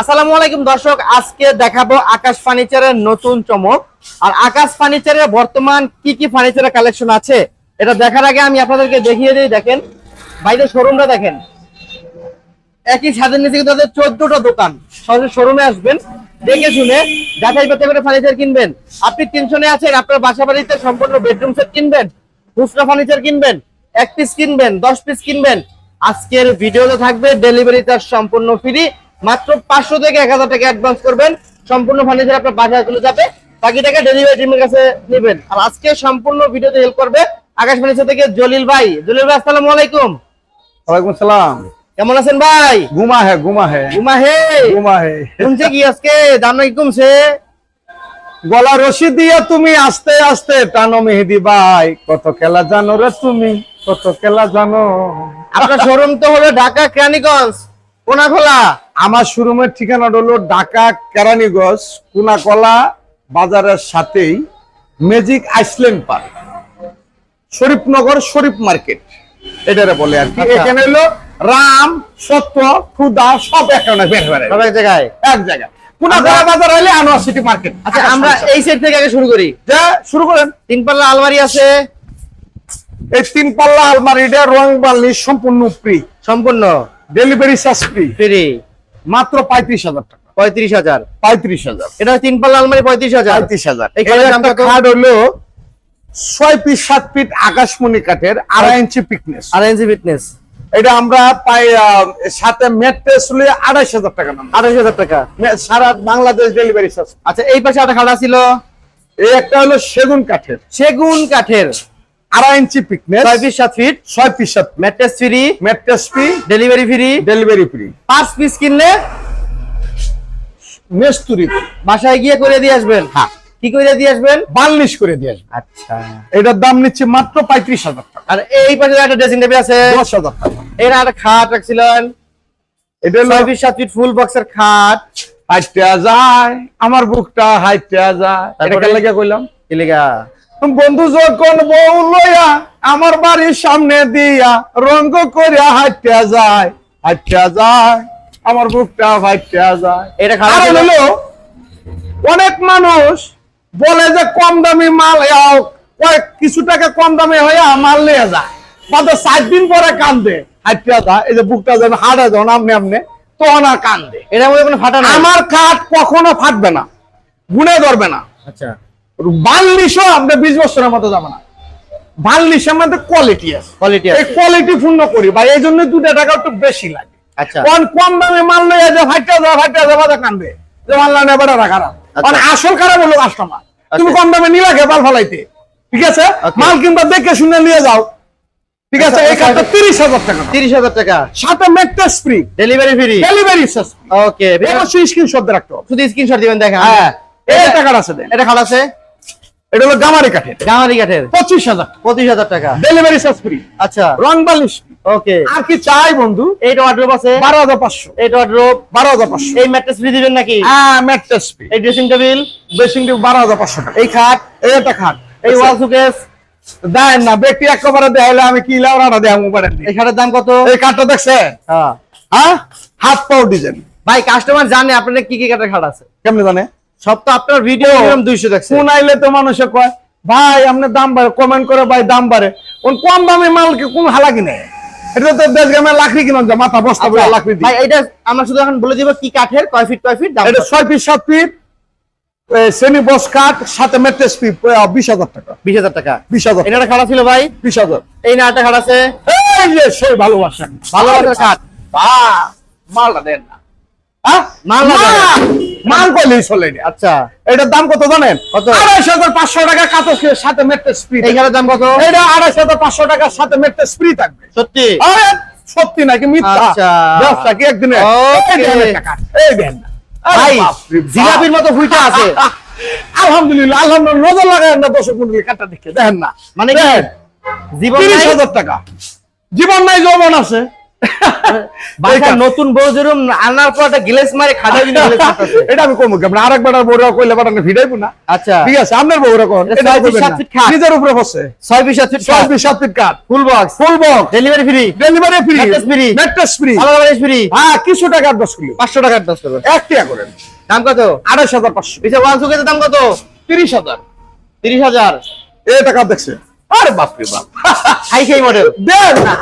আসসালামু আলাইকুম দর্শক, আজকে দেখাবো আকাশ ফার্নিচারের নতুন চমক। আর আকাশ ফার্নিচারের বর্তমান কি কি ফার্নিচারের কালেকশন আছে, এটা দেখার আগে আমি আপনাদেরকে দেখিয়ে দিই, দেখেন। বাইরে শোরুমটা দেখেন। একই ছাদের নিচে কিন্তু তাদের চোদ্দটা দোকান। সরাসরি শোরুমে আসবেন, দেখে শুনে যাচাই বাছাই করে ফার্নিচার কিনবেন। আপনি টেনশনে আছেন, আপনার বাসা বাড়িতে সম্পূর্ণ বেডরুম সেট কিনবেন, খুচরা ফার্নিচার কিনবেন, এক পিস কিনবেন, দশ পিস কিনবেন। আজকের ভিডিওতে থাকবে ডেলিভারি চার্জ সম্পূর্ণ ফ্রি মাত্র পাঁচশো থেকে এক হাজার টাকা অ্যাডভান্স করবেন। সম্পূর্ণ ফার্নিচার আপনার বাসায় চলে যাবে। বাকি টাকা ডেলিভারি টিমের কাছে নেবেন। আর আজকে সম্পূর্ণ ভিডিওতে হেল্প করবে আকাশ ফার্নিচার থেকে জলিল ভাই। জলিল ভাই আসসালামু আলাইকুম। ওয়ালাইকুম সালাম। কেমন আছেন ভাই? গুমা হে গুমা হে। উমা হে। গুমা হে। কি আজকে? দাম নাকি কমছে? গলা রশি দিয়ে তুমি আস্তে আস্তে টানো মেহেদি ভাই। কত খেলা জানো রে তুমি কত খেলা জানো। আপনার শোরুম তো হলো ঢাকা কেরানীগঞ্জ। কোনাখোলা আমার শোরুমের ঠিকানা হলো ঢাকা কেরানীগঞ্জ কুনাকলা বাজারের সাথেই magic island park Sharifnagar Sharif market. এটারে বলে আর কি। আচ্ছা। এখানে হলো রাম সত্য ক্ষুদা সব বের সব এক জায়গায়? এক জায়গায়। কুনাকলা বাজার হলে আনোয়ার সিটি মার্কেট। আচ্ছা আমরা এই সেট থেকে আগে শুরু করি। যা শুরু করেন। তিন পাল্লা আলমারি আছে। এই তিন পাল্লা আলমারিটা রং বার্নিশ সম্পূর্ণ ফ্রি সম্পূর্ণ। ডেলিভারি চার্জ ফ্রি ফ্রি মাত্র পঁয়ত্রিশ হাজার টাকা। পঁয়ত্রিশ হাজার। পঁয়ত্রিশ হাজার। এটা তিন পাল্লা আলমারি পঁয়ত্রিশ হাজার। পঁয়ত্রিশ হাজার। খাট হলো ছয় পিস সাত ফিট আকাশমণি কাঠের আড়াই ইঞ্চি পিকনেস আর এনজি ফিটনেস এটা আমরা পাই সাথে ম্যাট্রেস হলে আড়াইশ হাজার টাকা নাম। আঠাশ হাজার টাকা। সারা বাংলাদেশ ডেলিভারি চার্জ আচ্ছা এই পাশে একটা খাড়া ছিল এই একটা হলো সেগুন কাঠের। সেগুন কাঠের। আড়াই ইঞ্চি পিকনেস ছয় পিস সাত ফিট ছয় পিস সাত mattress free mattress free delivery free delivery free পাঁচ পিস কিনলে মেস্তুরি। বাসায় গিয়ে করে দিয়ে আসবেন। হ্যাঁ। কি করে দিয়ে আসবেন? বার্নিশ করে দিয়ে আসবে আচ্ছা। এটার দাম নিচ্ছে মাত্র পঁয়ত্রিশ হাজার টাকা। আর এই পাশে একটা ড্রেসিং টেবিল আছে। দশ হাজার টাকা। এর একটা খাট রাখছিলেন। এটা হলো ছয় পিস সাত ফিট ফুল বক্সের খাট। হাইটে যায় আমার বুকটা হাইটে যায়। এটা তারপরে? কেন লাগে কইলাম? কিলিগা বন্ধু যখন বউ লইয়া আমার বাড়ির সামনে দিয়া রঙ্গ করিয়া হাইটে যায় হাইটে যায় আমার বুকটা হাইটে যায়। এটা খারাপ হলো? অনেক মানুষ বলে যে কম দামি মাল কয়েক কিছু টাকা কম দামে হইয়া মাল নিয়ে যায়। বাদে সাত দিন পরে কান্দে হাইটে যায় এই যে বুকটা যেন হাড়ে যখন আমনে আমনে তখন আর কান্দে। এটার মধ্যে কোনো ফাটা আমার কাঠ কখনো ফাটবে না গুনে ধরবে না। আচ্ছা। বাল্লিশও আপনি বিশ বছরের মতো যাবে না। বাল্লিশের মধ্যে কোয়ালিটি আছে। কোয়ালিটি আছে। কোয়ালিটি পূর্ণ করি ভাই এই জন্য দুটা টাকা একটু বেশি লাগে। আচ্ছা। কম দামে মাল লইয়া যে ফাইটা ফাইটা বাদে কানবে। যে মাল না খারাপ। মানে আসল খারাপ হলো কাস্টমার তুমি আচ্ছা। কম দামে নিলা ফলাইতে? ঠিক আছে? মাল কিংবা দেখে শুনে নিয়ে যাও। ঠিক আছে? আচ্ছা, এই আচ্ছা। তিরিশ হাজার টাকা। তিরিশ হাজার টাকা। সাথে mattress free delivery free delivery okay অবশ্যই স্ক্রিনশট রাখতে হবে। শুধু স্ক্রিনশট দিবেন দেখেন। হ্যাঁ। এই এটা- টাকাটা আছে এটা আছে এটা হলো গামারি কাঠের। গামারি কাঠের। পঁচিশ হাজার। পঁচিশ হাজার টাকা। ডেলিভারি চার্জ ফ্রি আচ্ছা। রং বালিশ। ওকে। আর কি চাই বন্ধু? আছে? বারো হাজার পাঁচশো। বারো হাজার পাঁচশো। এই ম্যাট্রেস ফ্রি দিবেন নাকি? হ্যাঁ ম্যাট্রেস ফ্রি এই ড্রেসিং টেবিল টিপ বারো হাজার পাঁচশো টাকা। এই খাট? এই একটা খাট। এই ওয়াল সুকেস দেন না ব্যক্তি দেখাইলে আমি কি লাউরাটা দেখাবো মোবাইল এই খাটের দাম কত? এই কাঠটা দেখছে? হ্যাঁ। হ্যাঁ? হাত পাও ডিজাইন। ভাই কাস্টমার জানে আপনাদের কি কি কাঠের খাট আছে। কেমনে জানে? সব তো আপনার ভিডিও দুইশো দেখছে? ফোন আইলে তো মানুষে কয় ভাই আপনার দাম বাড়ে কমেন্ট করে ভাই দাম বাড়ে। কোন কম দামি মাল কি কোন হালা কিনে? এটা তো দেশ গ্রামে লাকড়ি কিনা যায় মাথা বস্তা লাকড়ি আচ্ছা, ভাই এটা আমরা শুধু এখন বলে দিব কি কাঠের কয় ফিট কয় ফিট দাম এটা ছয় সাত পিস সেমি বস কাঠ সাথে ম্যাট্রেস ফি বিশ হাজার টাকা। বিশ হাজার টাকা। বিশ হাজার। এটা একটা খাট ছিল ভাই? বিশ হাজার। এই আছে? সেই ভালোবাসা। ভালোবাসার বাহ, মালটা দেন না। হ্যাঁ? মাল কইলেই চলে আচ্ছা। এটার দাম কত জানেন? আড়াইশ হাজার পাঁচশো টাকা কাতসের সাথে মেট্রেস ফ্রি এই দাম কত? এটা আড়াইশ হাজার পাঁচশো টাকার সাথে মেট্রেস ফ্রি থাকবে। সত্যি? সত্যি নাকি মিথ্যা? আচ্ছা। ব্যবসা কি একদিনে. এই দেন ভাই জিলাপির মতো ফুইটা আছে। আলহামদুলিল্লাহ আলহামদুলিল্লাহ নজর লাগায় না দর্শক মন্ডলী কাঠটা দেখে। দেখেন না। মানে জীবন তিরিশ নাই? হাজার টাকা। জীবন নাই যৌবন আছে। নতুন বউ যেরকম আনার পর একটা গ্লেস মারে খাটা কিন্তু এটা আমি কমু কেমন আরেকবার বউরা কইলে বাটানে ভিড়াইবো না। আচ্ছা। ঠিক আছে আপনার বউরা কোন। নিজের উপরে বসে। Feet feet cut full box full box delivery free delivery free Mattress free। Mattress free আলাদা ফ্রি হ্যাঁ কিছু টাকা অ্যাডভান্স করলি পাঁচশো টাকা অ্যাডভান্স করবেন। এক টাকা করেন। দাম কত? আড়াইশ হাজার পাঁচশো। পিছে ওয়াল সুকের দাম কত? তিরিশ হাজার। তিরিশ হাজার। এই টাকা দেখছে। আরে বাপরে বাপ। হাই খাই মডেল দেন না।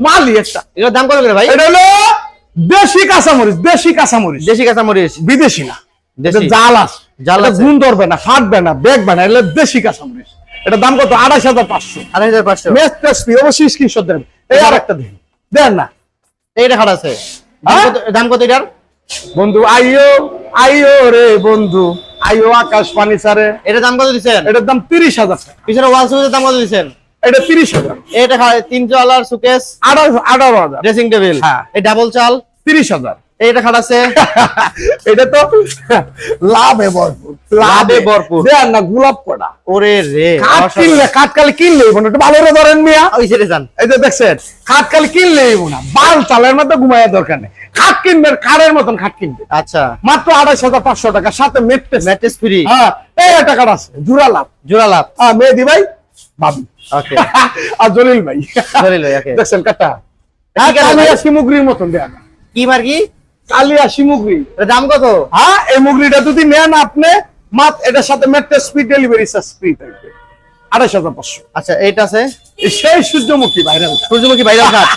মালি একটা। এটার দাম কত করে ভাই? এটা হলো দেশি কাঁচামরিচ দেশি কাঁচামরিচ। দেশি কাঁচা মরিচ বিদেশি না। জাল জাল গুণ ধরবে না ফাটবে না বেগবে না এটা দেশি কাঁচামরিচ। এটা দাম কত? আড়াইশ হাজার পাঁচশো। হাজার পাঁচশো। মেস টেস্পি অবশ্যই স্ক্রিনশট দেন এই আর একটা দিন দেন না। এইটা খাট আছে। দাম হ্যাঁ? কত- এটার? বন্ধু আইও আইও রে বন্ধু। আইও আকাশ পানি সারে এটার দাম কত দিচ্ছেন? এটার দাম তিরিশ হাজার। পিছনে ওয়াল দাম কত দিচ্ছেন? এটা তিরিশ হাজার। এটা খা- তিন চালার সুকেস। আঠারো আঠারো হাজার। ড্রেসিং টেবিল হ্যাঁ। এই ডাবল চাল তিরিশ হাজার। এইটা খাট আছে। এটা তো লাভে ভরপুর। লাভে ভরপুর। দেন না গোলাপ কটা। ওরে রে অসাধারণ। কিনলে কালি কিনলেই বোন একটু ভালো করে ধরেন মিয়া। ওই এই যে দেখছেন খাট কালি কিনলেই না বাল চালের মধ্যে ঘুমাইয়া দরকার নেই। খাট কিনবেন কাঠের মতন খাট কিনবে আচ্ছা। মাত্র আড়াইশ হাজার পাঁচশো টাকা সাথে মেট্রেস ম্যাট্রেস ফ্রি হ্যাঁ এই কাঠ আছে জুরা লাভ। জোড়া লাভ। হ্যাঁ মেহেদি ভাই। ভাবি। ওকে আর জলিল ভাই। জলিল ভাই. দেখছেন কাটা। কালিয়া শিমুগ্রির মতন দেয়া। কি মার কি? কালিয়া এটার দাম কত? হ্যাঁ এই মুগরিটা যদি নেন আপনি মাত এটার সাথে মেট্রো স্পিড ডেলিভারি ফ্রি থাকবে। আড়াইশ হাজার পাঁচশো। আচ্ছা এইটা আছে? সেই সূর্যমুখী ভাইরাল সূর্যমুখী ভাইরাল ঘাট।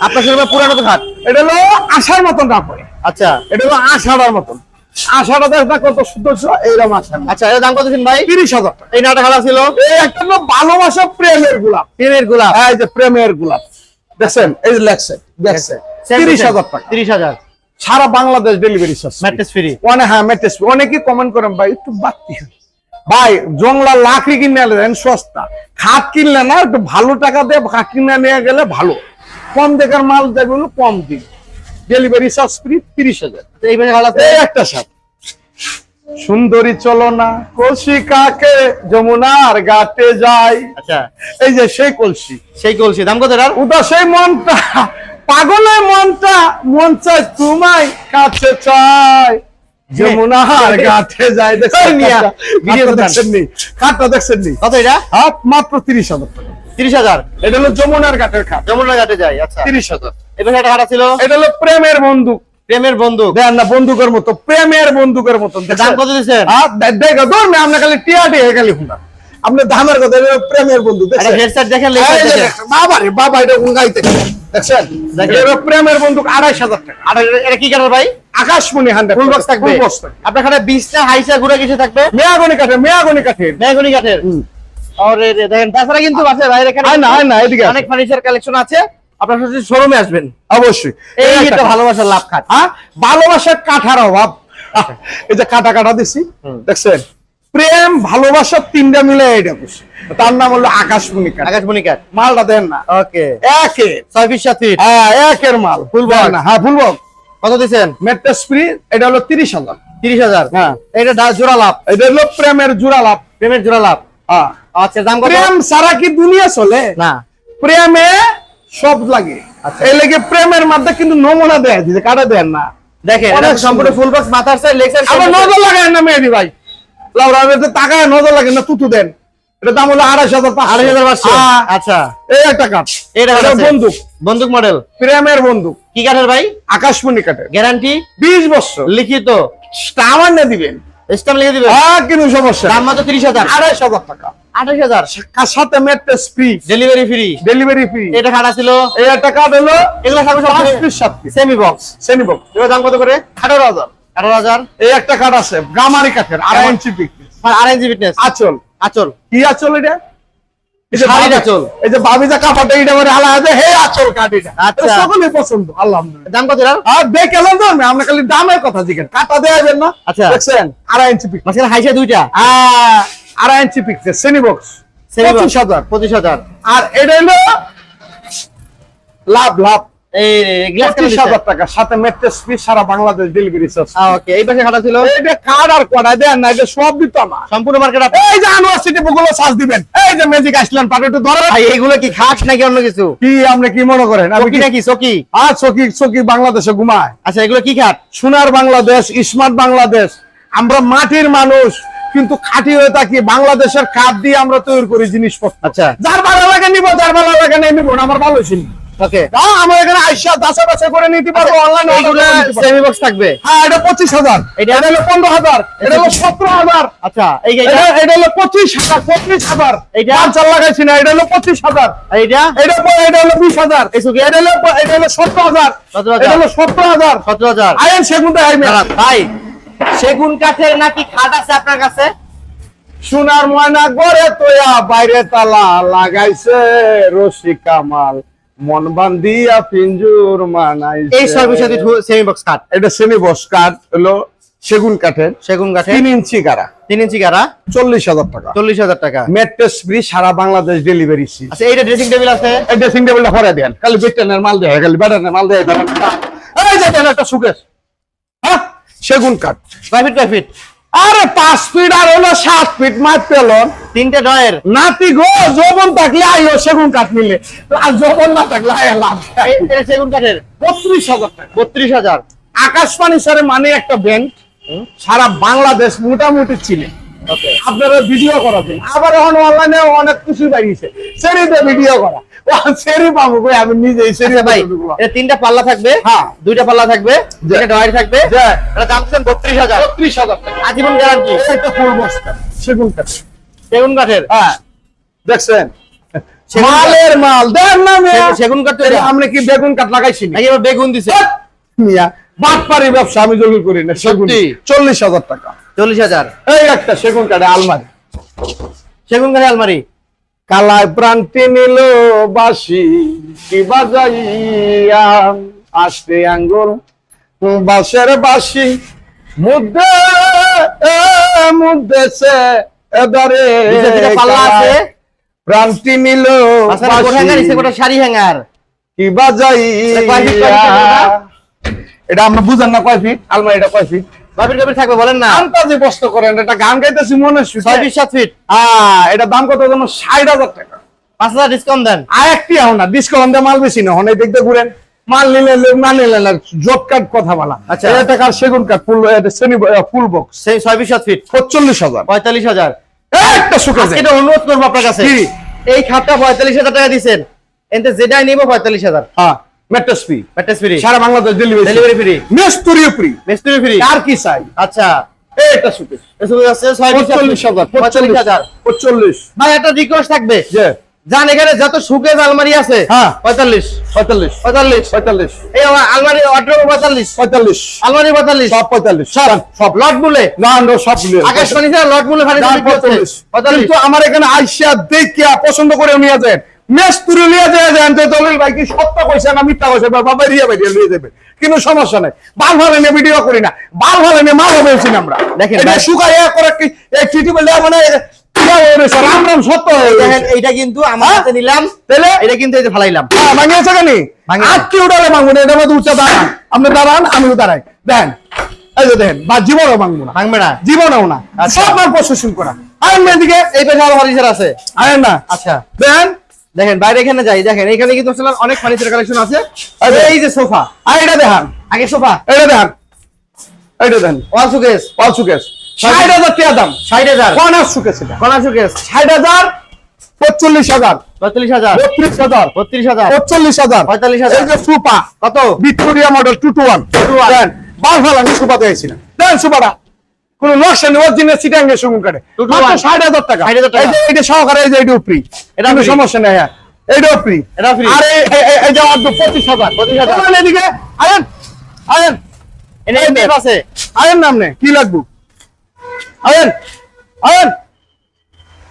আপনার পুরানো তো ঘাট। এটা হলো আশার মতন না পড়ে আচ্ছা। এটা হলো আষাঢ়ার মতন। আষাঢ়া দেখ কত সুন্দর এইরকম আষাঢ় আচ্ছা এটার দাম কত দিন ভাই? তিরিশ হাজার। এই নাটা খারাপ ছিল? এই একটা ভালোবাসা প্রেমের গোলাপ। প্রেমের গোলাপ। এই যে প্রেমের গোলাপ। দেখছেন? এই যে লেখছে দেখছে তিরিশ হাজার টাকা। তিরিশ হাজার। সারা বাংলাদেশ ডেলিভারি ম্যাট্রেস ফ্রি অনেক হ্যাঁ কমেন্ট করেন ভাই একটু বাড়তি হয়। ভাই জংলা লাকড়ি কিনে নেন সস্তা। খাট কিনলে না একটু ভালো টাকা দিয়ে খাট কিনে নিয়ে গেলে ভালো। কম দেখার মাল দেবে কম দিন। ডেলিভারি চার্জ ফ্রি তিরিশ হাজার। এই একটা সাপ সুন্দরী চলো না। কলসি কাকে? যমুনার ঘাটে যায় আচ্ছা। এই যে সেই কলসি। সেই কলসি। দাম কত সেই মনটা পাগলের মনটা মন চায় তোমায় কাছে চায়। যমুনার ঘাটে যায় দেখছেন ওই মিয়া, কাঠটা? ভিডিও কাঠটা দেখান। দেখছেন নি কাঠটা দেখছেন নি কত এটা? হাত মাত্র তিরিশ হাজার তিরিশ হাজার? এটা হলো যমুনার ঘাটের খাট। যমুনা ঘাটে যাই আচ্ছা। তিরিশ হাজার। একটা ছিল এটা হলো প্রেমের বন্দুক। প্রেমের বন্দুক। না বন্দুকের মতো প্রেমের বন্দুকের মতো। দাম কত দিচ্ছেন? দেখো ধর না আপনার খালি টিয়াটি খালি হুন্ডা আপনি দামের কথা প্রেমের বন্ধু হেডসেট দেখেন এই লেখা যে দেখেন। দেখছেন, বাবা রে বাবা এটা উঙ্গাইতে দেখছেন? দেখেন। এটা হলো প্রেমের বন্দুক আড়াইশ হাজার টাকা। এটা- এটা কি কাটার ভাই? আকাশমণি হান্ড্রেড ফুল বক্স থাকবে। আপনার খানে বিশটা হাইসা ঘুরে কিছু থাকবে? মেয়াগনি কাঠে মেয়াগনি কাঠের। আরে রে দেখেন তাছাড়া কিন্তু আছে এখানে আয় না না এদিকে অনেক ফার্নিচার কালেকশন আছে। আপনার সাথে শোরুমে আসবেন। অবশ্যই। এই এটা ভালোবাসার লাভ খাট। হ্যাঁ? ভালোবাসার কাঠার অভাব এই যে কাটা কাটা দিছি দেখছেন? প্রেম ভালোবাসা তিনটা মিলে এটা তার নাম হলো আকাশমণি কাঠ। আকাশমণি কাঠ। মালটা দেন না। ওকে। একে। ছয় হ্যাঁ একের মাল। দেন না। হ্যাঁ ফুল বক কত দিচ্ছেন? মেট্রো স্প্রি এটা হলো তিরিশ হাজার। তিরিশ হাজার? হ্যাঁ। এটা জোড়া লাভ? এটা হলো প্রেমের জোড়া লাভ। প্রেমের জোড়া লাভ? হ্যাঁ। আচ্ছা দাম প্রেম সারা কি দুনিয়া চলে? না। প্রেমে সব লাগে। আচ্ছা। এই লেগে প্রেমের মধ্যে কিন্তু নমুনা দেয় দিতে কাটা দেন না। দেখেন সম্পূর্ণ ফুল বক্স মাথার সাইড আবার নজর লাগায় না মেহেদি ভাই? লাউরা তো নজর লাগে না তুতু দেন। এটা দাম হলো আড়াইশ হাজার। আড়াই হাজার পাঁচশো। হ্যাঁ, আচ্ছা। এই একটা কাঠ। এটা। বন্দুক। বন্দুক মডেল প্রেমের বন্দুক। কি কাঠের ভাই? আকাশমণি কাঠের। গ্যারান্টি বিশ বছর। লিখিত। টাওয়ার না দিবেন। স্টাম্প লিখে দিবেন? হ্যাঁ কিন্তু সমস্যা দাম মাত্র তিরিশ হাজার। আড়াইশ হাজার টাকা। আঠাশ হাজার। কার সাথে mattress free delivery free delivery free এটা খাটা ছিল এই একটা কাঠ হলো এগুলো থাকবে সব পিস সাত পিস সেমি বক্স এগুলো দাম কত করে? আঠারো হাজার। আঠারো হাজার? এই একটা কাট আছে গামারি কাঠের আড়াই ইঞ্চি ফিটনেস আড়াই ইঞ্চি ফিটনেস আচল। আচল। কি আচল এটা? এই যে শাড়ির বাবি- আঁচল। এই যে বাবিজা কাপড়টা এটা মানে আলাদা হে আচল কাঠ এটা আচ্ছা। পছন্দ আলহামদুলিল্লাহ। দাম কত আর দেখে তো আমরা খালি দামের কথা জিজ্ঞেস কাটা দেয়া যাবেন না আচ্ছা। দেখছেন? আড়াই ইঞ্চি পিক। মাঝখানে হাইসা দুইটা? আড়াই ইঞ্চি পিক শ্রেণি বক্স পঁচিশ হাজার। পঁচিশ হাজার। আর এটা হলো লাভ লাভ। এই গ্লাস পঁচিশ হাজার টাকা সাথে মেট্রেস পিস সারা বাংলাদেশ ডেলিভারি চার্জ ওকে এই পাশে খাটা ছিল এটা কার্ড আর কড়াই দেন না এটা সব দিত না সম্পূর্ণ মার্কেট এই যে ইউনিভার্সিটি বুকগুলো সার্চ দিবেন। এই যে ম্যাজিক আইসল্যান্ড পাটে একটু ধরে ভাই এগুলো কি খাট নাকি অন্য কিছু? কি আপনি কি মনে করেন? আমি কি নাকি চকি? আর চকি চকি বাংলাদেশে ঘুমায়। আচ্ছা এগুলো কি খাট সোনার বাংলাদেশ স্মার্ট বাংলাদেশ। আমরা মাটির মানুষ কিন্তু খাঁটি হয়ে থাকি বাংলাদেশের খাদ দিয়ে আমরা তৈরি করি জিনিসপত্র। আচ্ছা। যার ভালো লাগে নিবো যার ভালো লাগে নিবো না, আমার ভালো ছিল ওকে আমার এখানে আইসা দাসে বাসে করে নিতে পারব অনলাইন এগুলো সেমি বক্স থাকবে? হ্যাঁ এটা হলো এটা আচ্ছা এই এটা হলো? এটা চাল লাগাইছি না এটা হলো এটা এটা হলো এটা হলো এটা হলো। এটা আইন সেগুন ভাই সেগুন কাঠের নাকি খাট আছে আপনার কাছে? সোনার ময়না গড়ে তোয়া বাইরে তালা লাগাইছে রশি কামাল। মন পিঞ্জুর এই সেমি বক্স এটা সেমি বস কাঠ হলো সেগুন কাঠের। সেগুন কাঠের। তিন ইঞ্চি গাড়া। তিন ইঞ্চি গাড়া। চল্লিশ হাজার টাকা। চল্লিশ হাজার টাকা। ফ্রি সারা বাংলাদেশ ডেলিভারি আচ্ছা এইটা ড্রেসিং টেবিল আছে? এই ড্রেসিং টেবিলটা ভরে দেন। খালি বেটেনের মাল দেয় খালি বেটানের মাল দেয়। একটা সুকেশ। হ্যাঁ? সেগুন কাঠ। ফিট কয় ফিট আরে পাঁচ ফিট আর হলো সাত ফিট মাঠ পেলন। তিনটে ডয়ের নাতি গো যৌবন থাকলে আইও সেগুন কাঠ নিলে। আর যৌবন না থাকলে আয় লাভ সেগুন কাঠের? বত্রিশ হাজার টাকা। বত্রিশ হাজার? আকাশবাণী স্যারের মানে একটা ব্যাংক সারা বাংলাদেশ মোটামুটি ছিল ওকে আপনারা ভিডিও করাতেন আবার এখন অনলাইনে অনেক কিছু বাড়িয়েছে। সেরিতে ভিডিও করা। সেরি পাবো কই? আমি সেরি আচ্ছা ভাই এটা তিনটা পাল্লা থাকবে হ্যাঁ। দুইটা পাল্লা থাকবে দুইটা ডয়ার থাকবে। এটা দাম দিচ্ছেন বত্রিশ হাজার। বত্রিশ হাজার আজীবন গ্যারান্টি এটা ফুল বস্তা সেগুন কাঠ। সেগুন কাঠের? হ্যাঁ। দেখছেন? মালের মাল। দেন না সেগুন- কাঠ। আমরা কি বেগুন কাঠ লাগাইছি নাকি বেগুন দিছে। মিয়া বাটপারি ব্যবসা আমি জরুরি করি না সেগুন। চল্লিশ হাজার টাকা। চল্লিশ হাজার। এই একটা সেগুন কাঠে আলমারি। সেগুন কাঠের আলমারি। কালায় প্রান্তি নিল বাসি কি বাজাইয়া আসতে আঙ্গুল। বাসের বাসি মুদ্দে মুদ্দেছে এবারে পাল্লা আছে। প্রান্তি নিল শাড়ি হ্যাঙ্গার। কি? এটা আমরা বুঝেন না কয় ফিট আলমারিটা কয় ফিট? বাপির কবির থাকবে বলেন না। আন্তাজে বস্ত করেন এটা গান গাইতেছি মনে ছয় ফিট সাত ফিট। হ্যাঁ এটা দাম কত যেন ষাট হাজার টাকা। পাঁচ হাজার ডিসকাউন্ট দেন। আর একটি হও না ডিসকাউন্ট দিয়ে মাল বেশি না হনে দেখতে ঘুরেন। মাল নিলে না নিলে না জব কার্ড কথা বলা। আচ্ছা। এটা টাকার সেগুন কাঠ ফুল শ্রেণি ফুল বক্স সেই ছয় ফিট সাত ফিট। পঁচল্লিশ হাজার। পঁয়তাল্লিশ হাজার। একটা সুখে এটা অনুরোধ করব আপনার কাছে। এই খাটটা পঁয়তাল্লিশ হাজার টাকা দিচ্ছেন এতে যেটাই নিবো পঁয়তাল্লিশ হাজার। হ্যাঁ। ফ্রি ফ্রি সারা Bangladesh delivery delivery free. Free. মিস্ত্রি ফ্রি। আর কি চাই? আচ্ছা। সুখে আছে ছয় ফিট পঁচল্লিশ হাজার পঁয়তাল্লিশ হাজার। পঁচল্লিশ ভাই একটা রিকোয়েস্ট থাকবে। যে? যান এখানে যত সুকেজ আলমারি আছে হ্যাঁ। পঁয়তাল্লিশ। পঁয়তাল্লিশ। পঁয়তাল্লিশ। পঁয়তাল্লিশ। এই আলমারি অর্ডার পঁয়তাল্লিশ। পঁয়তাল্লিশ। আলমারি পঁয়তাল্লিশ। সব পঁয়তাল্লিশ। সব সব। লট মূলে না না সব। আকাশবাণী ছাড়া লট পঁয়তাল্লিশ। পঁয়তাল্লিশ। কিন্তু আমার এখানে আইসা দেখিয়া পছন্দ করে নিয়ে যান যায় যান তো দলিল ভাই কি সত্য কইছে না মিথ্যা কইছে? বা বাবা রিয়া ভাই নিয়ে যাবে কিন্তু সমস্যা নাই। বাল ভালো নিয়ে ভিডিও করি না। বাল ভালো নিয়ে মাল হয়েছি না আমরা। দেখেন এটা শুকায় করে কি এই চিঠি বললে মানে রাম রাম সত্য দেখেন গেছে। কিন্তু আমার হ্যাঁ? হাতে নিলাম। তাহলে? এটা কিন্তু এই যে ফালাইলাম। হ্যাঁ, ভাঙিয়েছে কেন? ভাঙিয়ে আর কি উঠালে ভাঙবো না? এটা মধ্যে উচ্চা দাঁড়ান আপনি দাঁড়ান আমিও দাঁড়াই। দেখেন এই যে দেখেন বা জীবনও ভাঙবো না। ভাঙবে না। জীবনেও না। আচ্ছা। সব করা। এদিকে? এই পেশা আছে। না? আচ্ছা। দেখেন দেখেন বাইরে এখানে যাই দেখেন এখানে কিন্তু আসলে অনেক ফার্নিচার কালেকশন আছে। এই যে- সোফা আর এটা দেখান। আগে সোফা। এটা দেখান। এটা দেন। ওয়াল সুকেস অল সুকেস ষাট হাজার টাকা দাম। ষাট হাজার। কনার সুকেস এটা। সুকেস ষাট হাজার পঁয়তাল্লিশ হাজার। বত্রিশ হাজার। বত্রিশ হাজার। পঁয়তাল্লিশ হাজার। এই যে সুপা কত? Victoria model two two one then বাল ভালো আমি সুপা দিয়েছি না দেন সুপাটা কোন নকশা নেই অরিজিনাল সিটাঙ্গে সুগুন কাটে 221 মাত্র ষাট হাজার টাকা। 60,000 টাকা। এই যে এটা সহকারে এই যে এটাও ফ্রি এটা এটা free। সমস্যা নেই হ্যাঁ। এটাও ফ্রি এটাও free। আর এই- যে অর্ধ পঁচিশ হাজার। 25,000 বলেন এদিকে। আয়েন আয়েন এনে এই টেপ আছে আয়েন নাম নে। কি লাগবো?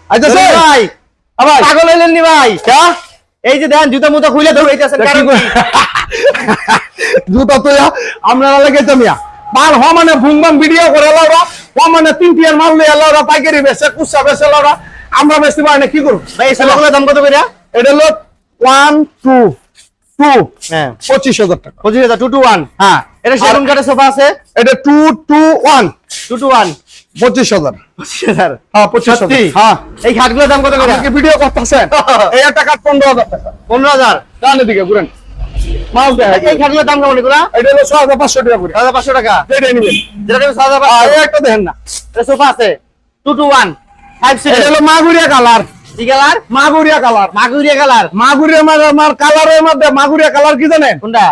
জলিল ভাই। আবার। পাগল হইলেন নি ভাই। এই যে দেখেন জুতা মুতা খুলে কি? জুতা তো আমরা লাগে তো মিয়া মাল হ মানে ভুংবাং ভিডিও করে লাউরা হ মানে তিন টিয়ার মাল লাউরা পাইকারি বেচে কুসা বেচে লাউরা আমরা বেচতে পারি না কি করব ভাই দাম কত করে এটা হলো ওয়ান টু হ্যাঁ। পঁচিশ হাজার টাকা। পঁচিশ হাজার টু টু ওয়ান হ্যাঁ। এটা কাঠের সোফা আছে? এটা two two one two two one পঁচিশ হাজার পঁচিশ হাজার হ্যাঁ পঁচিশ? হ্যাঁ। এই খাটগুলোর দাম কত করে ভিডিও করতেছেন। এই একটা কাঠ পনেরো হাজার। টাকা পনেরো হাজার। দিকে ঘুরেন। মাছ দেয় এই খাটগুলোর দাম কেমন এগুলা? এটা হলো ছ হাজার পাঁচশো টাকা করে। হাজার পাঁচশো টাকা? এটাই নেবেন। যেটা নেবে ছয় হাজার পাঁচশো একটা দেখেন না। এটা সোফা আছে। টু টু ওয়ান ফাইভ এটা সিটের হলো মাগুরিয়া কালার। কি কালার? মাগুরিয়া কালার। মাগুরিয়া কালার। মাগুরিয়া আমার কালারের মধ্যে মাগুরিয়া কালার কি জানেন? কোনটা?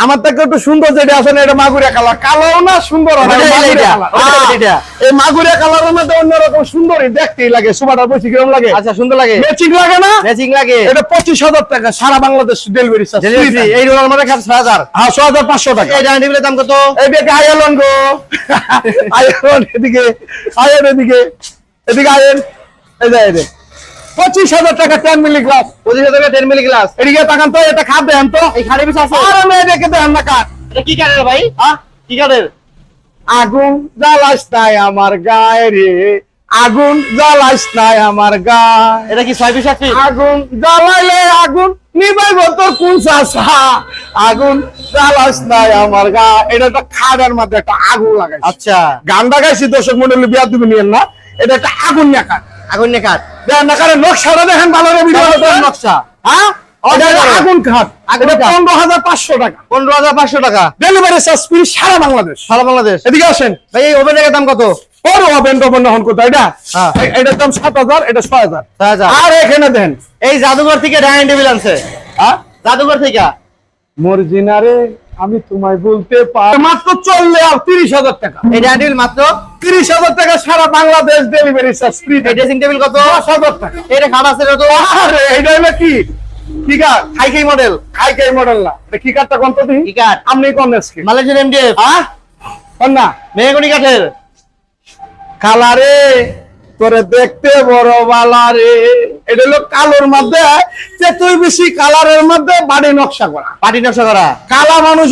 আমার থেকে একটু সুন্দর যেটা আছে না এটা মাগুরিয়া কালার। কালোও না সুন্দর হ্যাঁ। এই মাগুরিয়া কালারের মধ্যে অন্যরকম সুন্দরই দেখতেই লাগে সুবাটার বেশি কিরম লাগে? আচ্ছা সুন্দর লাগে। ম্যাচিং লাগে না? ম্যাচিং লাগে। এটা পঁচিশ হাজার টাকা সারা বাংলাদেশ ডেলিভারি এই রোলার মধ্যে খাট ছয় হাজার। হ্যাঁ ছ হাজার পাঁচশো টাকা। এই ডাইনিং দাম কত? এদিকে আয়ালন গো। আয়ালন এদিকে আয়ের এদিকে। এদিকে আয়ের এই যে এদিকে পঁচিশ হাজার টাকা টেন মিলি গ্লাস পঁচিশ হাজার টাকা টেন মিলি গ্লাস এদিকে তাকান তো এটা খাপ দেন তো। এই খাটের পিছনে আছে। আর আমি এদিকে দেন না কাঠ এটা কি কাঠের ভাই? হ্যাঁ? কি কাঠের আগুন জ্বালাস নাই আমার গায়ে রে। আগুন জ্বালাস নাই আমার গায়ে। এটা কি ছয় আগুন জ্বালাইলে আগুন নিবাইব তোর কোন চাষা। আগুন জ্বালাস নাই আমার গা এটা একটা খাড়ার মধ্যে একটা আগুন লাগাইছে। আচ্ছা। গান লাগাইছি দর্শক মন্ডলী বিয়া তুমি নিয়েন না। এটা একটা আগুন নেকা আগুন নিয়ে কাঠ দেখেন না কারণ নকশাটা দেখেন ভালো ভিডিও নকশা। হ্যাঁ? আগুন খাট আগুন এটা কাঠ। পনেরো হাজার পাঁচশো টাকা। পনেরো হাজার পাঁচশো টাকা। ডেলিভারি চার্জ ফ্রি সারা বাংলাদেশ। সারা বাংলাদেশ। এদিকে আসেন। ভাই এই ওভেনের দাম কত? বড় হবেন তখন হন কোথায়? এটা? হ্যাঁ। এটার দাম সাত হাজার এটা ছয় হাজার। আর এখানে দেন। এই জাদুঘর থেকে ডাইনিং টেবিল আনছে। হ্যাঁ? জাদুঘর থেকে? মর্জিনারে আমি তোমায় বলতে পারি মাত্র চললে আর তিরিশ হাজার টাকা। এই ডাইনিং মাত্র? তিরিশ হাজার টাকা সারা Bangladesh delivery charge free dressing table কত? দশ হাজার টাকা। এটা খাট আছে আরে এইটা হলো কি? মডেল মডেল না। কি কোন তো কি কাঠ আপনি কোন আজকে মালয়েশিয়ান এমডিএফ হ্যাঁ কোন না? মেহগনি কাঠের। কালারে। তোরে দেখতে বড় বালারে এটা হলো কালোর মধ্যে তেতুই বেশি কালারের মধ্যে বাড়ি নকশা করা। পাটি নকশা করা। কালা মানুষ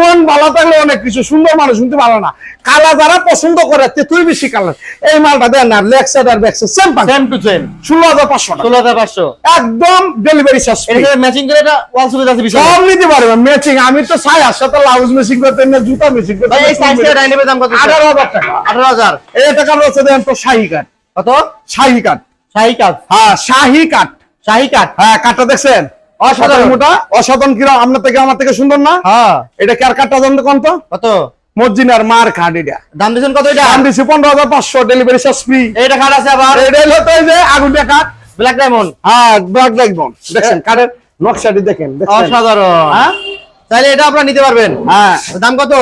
মন ভালো থাকলে অনেক কিছু সুন্দর মানুষ কিন্তু ভালো না। কালা যারা পছন্দ করে তেতুই বেশি কালার। এই মালটা দেন না লেগ সাইড আর back side same same two same ষোলো হাজার পাঁচশো ষোলো হাজার পাঁচশো। একদম ডেলিভারি চার্জ সাথে ম্যাচিং করে এটা ওয়াল সুবিধা আছে বিশাল সব নিতে পারবে ম্যাচিং আমি তো আর সাথে লাউজ মেশিন করতে না জুতা মেশিন করতে। এই সাইজটা ডাইনিং দাম কত? আঠারো হাজার টাকা। আঠারো হাজার। এই টাকা রয়েছে দেন তো শাহি কাঠ কত? শাহি কাঠ। শাহি কাঠ। হ্যাঁ শাহি কাঠ। শাহি কাঠ। হ্যাঁ কাঠটা দেখছেন? অসাধারণ। মোটা? অসাধারণ কিরম আপনার থেকে আমার থেকে সুন্দর না? হ্যাঁ। এটা কার কাঠটা জানতো কোন তো? কত? মর্জিনার মার খাট এটা। দাম দিয়েছেন কত এটা? দাম দিছি পনেরো হাজার পাঁচশো ডেলিভারি চার্জ ফ্রি এইটা খাট আছে আবার? এটা হলো তো এই যে আগুনটা কাঠ। ব্ল্যাক ডায়মন্ড হ্যাঁ ব্ল্যাক দেখবেন দেখছেন কাঠের নকশাটি দেখেন অসাধারণ। হ্যাঁ? তাহলে এটা আপনারা নিতে পারবেন। হ্যাঁ। দাম কত?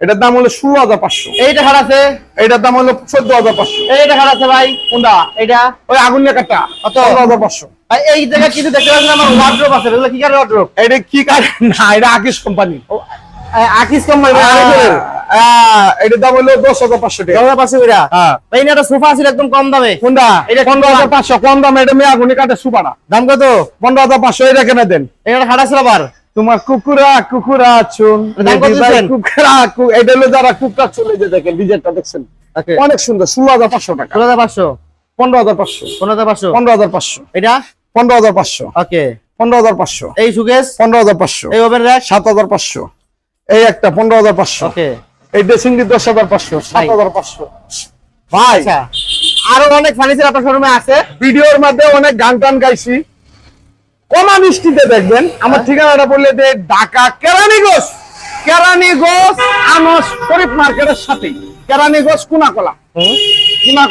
এটার দাম হলো ষোলো হাজার পাঁচশো। এইটা আছে? এটার দাম হলো চোদ্দ হাজার পাঁচশো। এইটা আছে ভাই কোনটা? এটা ওই আগুন? পনেরো হাজার পাঁচশো। এই জায়গায় কিছু দেখতে পাচ্ছেন আমার ওয়ার্ড্রোপ আছে কি কার ওয়ার্ড্রোপ এটা কি কাঠ না এটা আকিস কোম্পানি আকিস কোম্পানি এটার দাম হলো দশ হাজার পাঁচশো টাকা। দশ পাঁচশো করে হ্যাঁ। ভাই না একটা সোফা আছে একদম কম দামে। কোনটা? এটা পনেরো হাজার পাঁচশো কম দাম এটা মেয়ে আগুনে কাঠের দাম কত? পনেরো হাজার পাঁচশো এটা কেনে দেন। এটা খাট আছে আবার। তোমার কুকুরা কুকুরা চুন? কুকুরা এটা হলো যারা কুকুরা চলে যে দেখেন ডিজাইনটা দেখছেন? অনেক সুন্দর ষোলো হাজার পাঁচশো টাকা। ষোলো হাজার পাঁচশো? পনেরো হাজার পাঁচশো। পনেরো হাজার পাঁচশো? পনেরো হাজার পাঁচশো। এটা? পনেরো হাজার পাঁচশো। ওকে। পনেরো হাজার পাঁচশো। এই সুকেশ? পনেরো হাজার পাঁচশো। এই ওভেন র্যাক? সাত হাজার পাঁচশো। এই একটা পনেরো হাজার পাঁচশো। ওকে। এই ড্রেসিং দশ হাজার পাঁচশো সাত হাজার পাঁচশো। ভাই। আচ্ছা। আরও অনেক ফার্নিচার আপনার শোরুমে আছে। ভিডিওর মধ্যে অনেক গান টান গাইছি। কমা মিষ্টিতে দেখবেন। আমার ঠিকানাটা বললে যে ঢাকা কেরানীগঞ্জ। কেরানীগঞ্জ আনস শরীফ মার্কেটের সাথে কেরানীগঞ্জ কুনাকলা। কুনাকলা